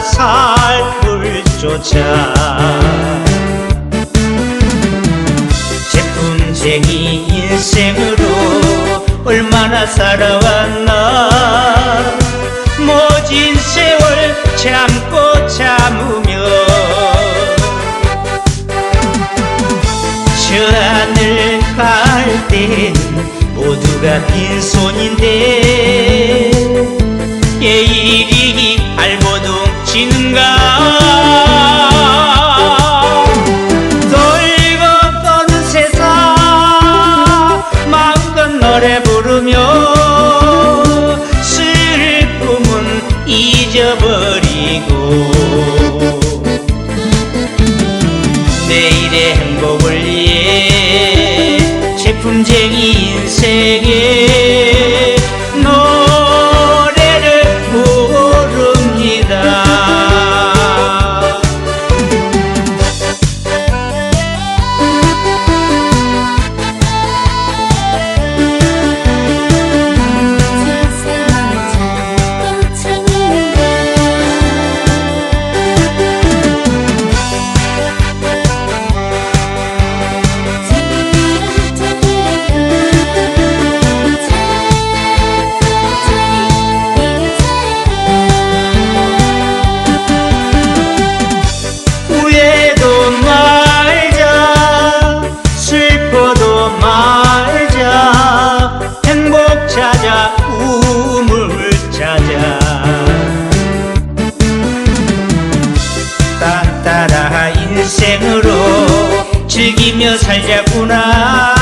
살을 쫓아 제품쟁이 인생으로 얼마나 살아왔나. 모진 세월 참고 참으며. 저 하늘 갈땐 모두가 빈손인데 예이 내일의 행복을 위해 제품쟁이 인생에 따따라 인생으로 즐기며 살자꾸나.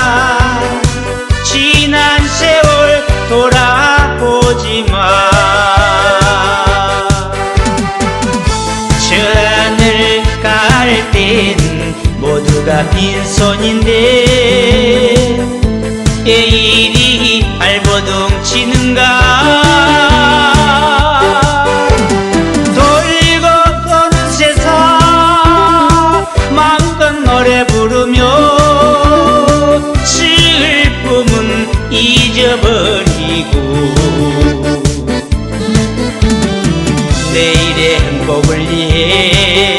지난 세월 돌아보지 마. 저 하늘 갈땐 모두가 빈손인데 예 이리 발버둥 치는가 잊어버리고 내일의 행복을 위해